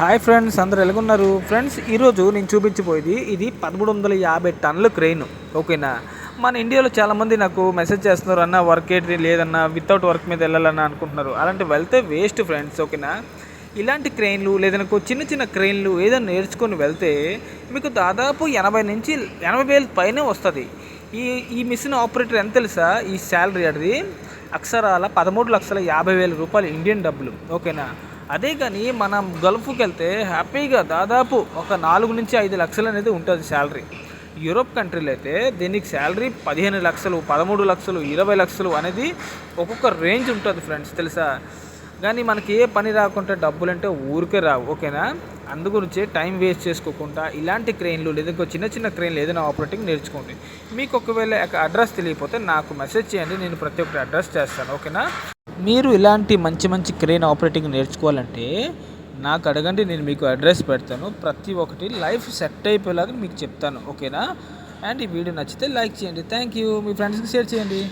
Hi friends అందరు ఎలాగున్నారు? Friends ఈరోజు నేను చూపించబోయేది ఇది పదమూడు వందల యాభై టన్నుల క్రెయిన్ ఓకేనా? మన ఇండియాలో చాలామంది నాకు మెసేజ్ చేస్తున్నారు అన్న వర్క్ ఏంటి? లేదన్నా వితౌట్ వర్క్ మీద వెళ్ళాలన్నా అనుకుంటున్నారు. అలాంటి వెళ్తే వేస్ట్ ఫ్రెండ్స్ ఓకేనా? ఇలాంటి క్రెయిన్లు లేదనుకో చిన్న చిన్న క్రెయిన్లు ఏదైనా నేర్చుకొని వెళ్తే మీకు దాదాపు ఎనభై నుంచి ఎనభై వేల పైనే వస్తుంది. ఈ ఈ మిషన్ ఆపరేటర్ ఎంత తెలుసా? ఈ శాలరీ అది అక్షరాల పదమూడు లక్షల యాభై వేల రూపాయలు ఇండియన్ డబ్బులు ఓకేనా? అదే కానీ మనం గల్ఫ్కి వెళ్తే హ్యాపీగా దాదాపు ఒక నాలుగు నుంచి ఐదు లక్షలు అనేది ఉంటుంది శాలరీ. యూరోప్ కంట్రీలో అయితే దీనికి శాలరీ పదిహేను లక్షలు పదమూడు లక్షలు ఇరవై లక్షలు అనేది ఒక్కొక్క రేంజ్ ఉంటుంది ఫ్రెండ్స్ తెలుసా? కానీ మనకి ఏ పని రాకుంటే డబ్బులు అంటే ఊరికే రావు ఓకేనా? అందుగురించి టైం వేస్ట్ చేసుకోకుండా ఇలాంటి క్రెయిన్లు లేదా చిన్న చిన్న క్రెయిన్లు ఏదైనా ఆపరేటింగ్ నేర్చుకోండి. మీకు ఒకవేళ అడ్రస్ తెలియకపోతే నాకు మెసేజ్ చేయండి నేను ప్రతి ఒక్కటి అడ్రస్ చేస్తాను ఓకేనా? మీరు ఇలాంటి మంచి మంచి క్రేన్ ఆపరేటింగ్ నేర్చుకోవాలంటే నాకు అడగండి నేను మీకు అడ్రస్ పెడతాను. ప్రతి ఒక్కటి లైఫ్ సెట్ అయిపోయేలాగా మీకు చెప్తాను ఓకేనా? అండ్ ఈ వీడియో నచ్చితే లైక్ చేయండి. Thank you. మీ ఫ్రెండ్స్కి షేర్ చేయండి.